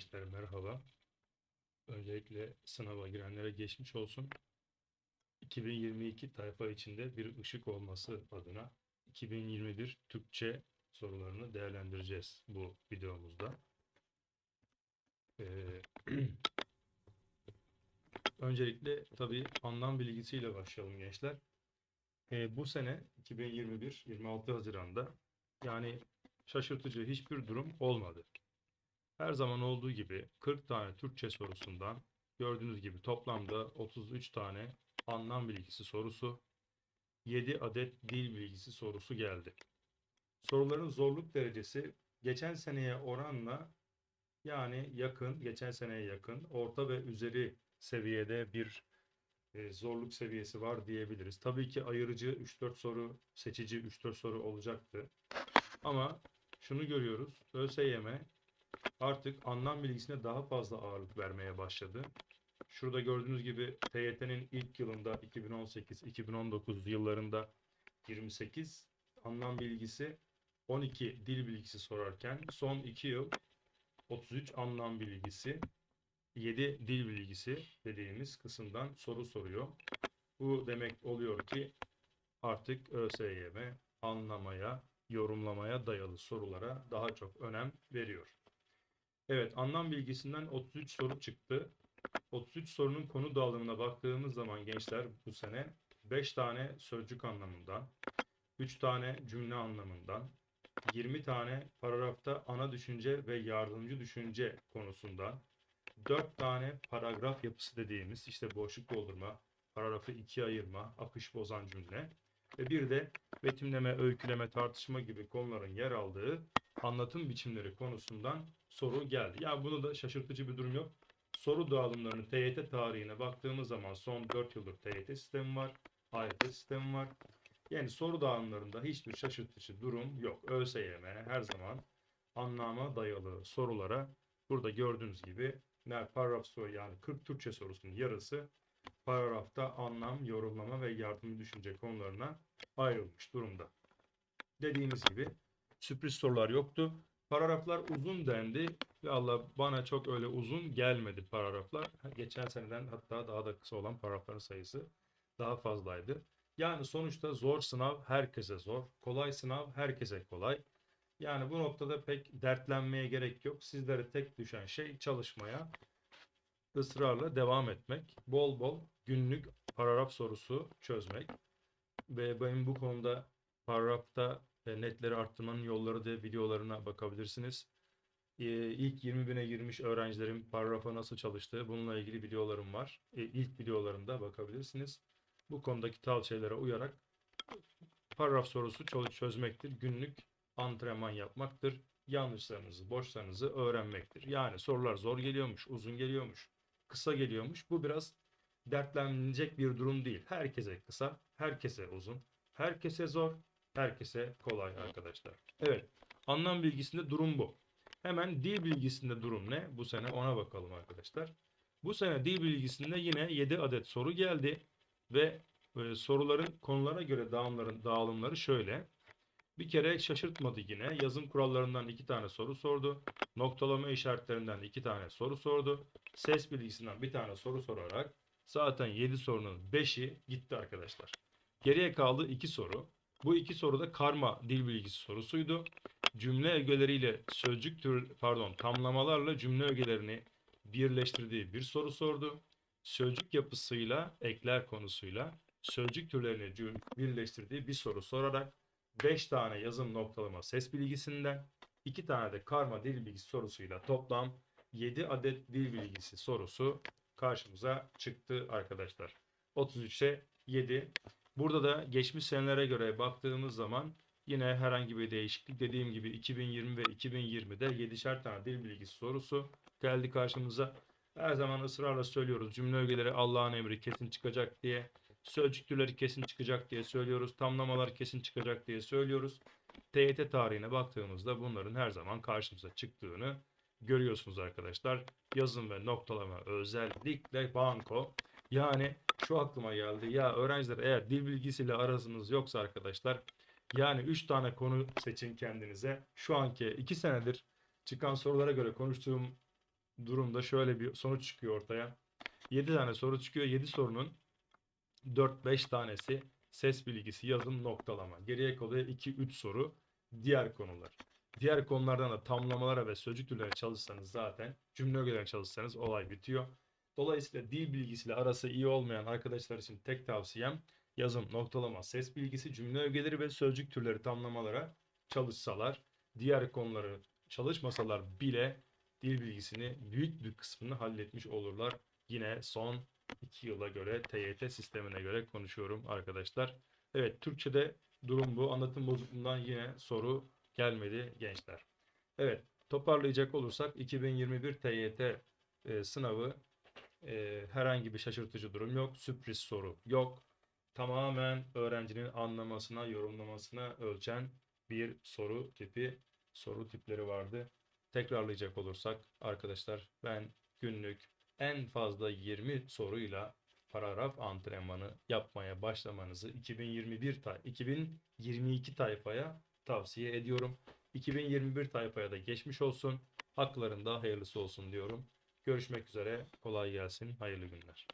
gençler merhaba. Öncelikle sınava girenlere geçmiş olsun. 2022 tayfa içinde bir ışık olması adına 2021 Türkçe sorularını değerlendireceğiz bu videomuzda. Ee, öncelikle tabii anlam bilgisiyle başlayalım gençler. Ee, bu sene 2021 26 Haziran'da yani şaşırtıcı hiçbir durum olmadı. Her zaman olduğu gibi 40 tane Türkçe sorusundan gördüğünüz gibi toplamda 33 tane anlam bilgisi sorusu, 7 adet dil bilgisi sorusu geldi. Soruların zorluk derecesi geçen seneye oranla yani yakın, geçen seneye yakın, orta ve üzeri seviyede bir e, zorluk seviyesi var diyebiliriz. Tabii ki ayırıcı 3-4 soru, seçici 3-4 soru olacaktı. Ama şunu görüyoruz. ÖSYM artık anlam bilgisine daha fazla ağırlık vermeye başladı. Şurada gördüğünüz gibi TYT'nin ilk yılında 2018-2019 yıllarında 28 anlam bilgisi 12 dil bilgisi sorarken son 2 yıl 33 anlam bilgisi 7 dil bilgisi dediğimiz kısımdan soru soruyor. Bu demek oluyor ki artık ÖSYM anlamaya, yorumlamaya dayalı sorulara daha çok önem veriyor. Evet, anlam bilgisinden 33 soru çıktı. 33 sorunun konu dağılımına baktığımız zaman gençler bu sene 5 tane sözcük anlamından, 3 tane cümle anlamından, 20 tane paragrafta ana düşünce ve yardımcı düşünce konusundan, 4 tane paragraf yapısı dediğimiz işte boşluk doldurma, paragrafı ikiye ayırma, akış bozan cümle ve bir de betimleme, öyküleme, tartışma gibi konuların yer aldığı anlatım biçimleri konusundan soru geldi. Ya bunu da şaşırtıcı bir durum yok. Soru dağılımlarının TYT tarihine baktığımız zaman son 4 yıldır TYT sistemi var, AYT sistemi var. Yani soru dağılımlarında hiçbir şaşırtıcı durum yok. ÖSYM her zaman anlama dayalı sorulara burada gördüğünüz gibi ne paragraf soru yani 40 Türkçe sorusunun yarısı paragrafta anlam, yorumlama ve yardımcı düşünce konularına ayrılmış durumda. Dediğimiz gibi sürpriz sorular yoktu. Paragraflar uzun dendi ve Allah bana çok öyle uzun gelmedi paragraflar. Geçen seneden hatta daha da kısa olan paragrafların sayısı daha fazlaydı. Yani sonuçta zor sınav herkese zor, kolay sınav herkese kolay. Yani bu noktada pek dertlenmeye gerek yok. Sizlere tek düşen şey çalışmaya ısrarla devam etmek. Bol bol günlük paragraf sorusu çözmek. Ve benim bu konuda paragrafta netleri arttırmanın yolları da videolarına bakabilirsiniz. E, ilk 20 bine girmiş öğrencilerin paragrafa nasıl çalıştığı bununla ilgili videolarım var. E, ilk videolarımda bakabilirsiniz. Bu konudaki tavsiyelere uyarak paragraf sorusu çö- çözmektir. Günlük antrenman yapmaktır. Yanlışlarınızı, boşlarınızı öğrenmektir. Yani sorular zor geliyormuş, uzun geliyormuş, kısa geliyormuş. Bu biraz dertlenecek bir durum değil. Herkese kısa, herkese uzun, herkese zor, herkese kolay arkadaşlar. Evet, anlam bilgisinde durum bu. Hemen dil bilgisinde durum ne? Bu sene ona bakalım arkadaşlar. Bu sene dil bilgisinde yine 7 adet soru geldi ve e, soruların konulara göre dağılımların dağılımları şöyle. Bir kere şaşırtmadı yine. Yazım kurallarından iki tane soru sordu. Noktalama işaretlerinden iki tane soru sordu. Ses bilgisinden bir tane soru sorarak zaten 7 sorunun 5'i gitti arkadaşlar. Geriye kaldı 2 soru. Bu iki soru da karma dil bilgisi sorusuydu. Cümle ögeleriyle sözcük tür pardon tamlamalarla cümle ögelerini birleştirdiği bir soru sordu. Sözcük yapısıyla ekler konusuyla sözcük türlerini birleştirdiği bir soru sorarak 5 tane yazım noktalama ses bilgisinden 2 tane de karma dil bilgisi sorusuyla toplam 7 adet dil bilgisi sorusu karşımıza çıktı arkadaşlar. 33'e 7. Burada da geçmiş senelere göre baktığımız zaman yine herhangi bir değişiklik dediğim gibi 2020 ve 2020'de 7'şer tane dil bilgisi sorusu geldi karşımıza. Her zaman ısrarla söylüyoruz cümle ögeleri Allah'ın emri kesin çıkacak diye. Sözcük türleri kesin çıkacak diye söylüyoruz. Tamlamalar kesin çıkacak diye söylüyoruz. TYT tarihine baktığımızda bunların her zaman karşımıza çıktığını görüyorsunuz arkadaşlar. Yazım ve noktalama özellikle banko. Yani şu aklıma geldi. Ya öğrenciler eğer dil bilgisiyle arasınız yoksa arkadaşlar yani 3 tane konu seçin kendinize. Şu anki 2 senedir çıkan sorulara göre konuştuğum durumda şöyle bir sonuç çıkıyor ortaya. 7 tane soru çıkıyor. 7 sorunun 4-5 tanesi ses bilgisi, yazım, noktalama. Geriye kalıyor 2-3 soru diğer konular. Diğer konulardan da tamlamalara ve sözcük türlerine çalışsanız zaten cümle ögelerine çalışsanız olay bitiyor. Dolayısıyla dil bilgisiyle arası iyi olmayan arkadaşlar için tek tavsiyem yazım, noktalama, ses bilgisi, cümle ögeleri ve sözcük türleri tamlamalara çalışsalar, diğer konuları çalışmasalar bile dil bilgisini büyük bir kısmını halletmiş olurlar. Yine son 2 yıla göre TYT sistemine göre konuşuyorum arkadaşlar. Evet Türkçe'de durum bu. Anlatım bozukluğundan yine soru gelmedi gençler. Evet toparlayacak olursak 2021 TYT e, sınavı e, herhangi bir şaşırtıcı durum yok. Sürpriz soru yok. Tamamen öğrencinin anlamasına, yorumlamasına ölçen bir soru tipi, soru tipleri vardı. Tekrarlayacak olursak arkadaşlar ben günlük en fazla 20 soruyla paragraf antrenmanı yapmaya başlamanızı 2021 tay 2022 tayfaya tavsiye ediyorum. 2021 tayfaya da geçmiş olsun. Haklarında hayırlısı olsun diyorum. Görüşmek üzere. Kolay gelsin. Hayırlı günler.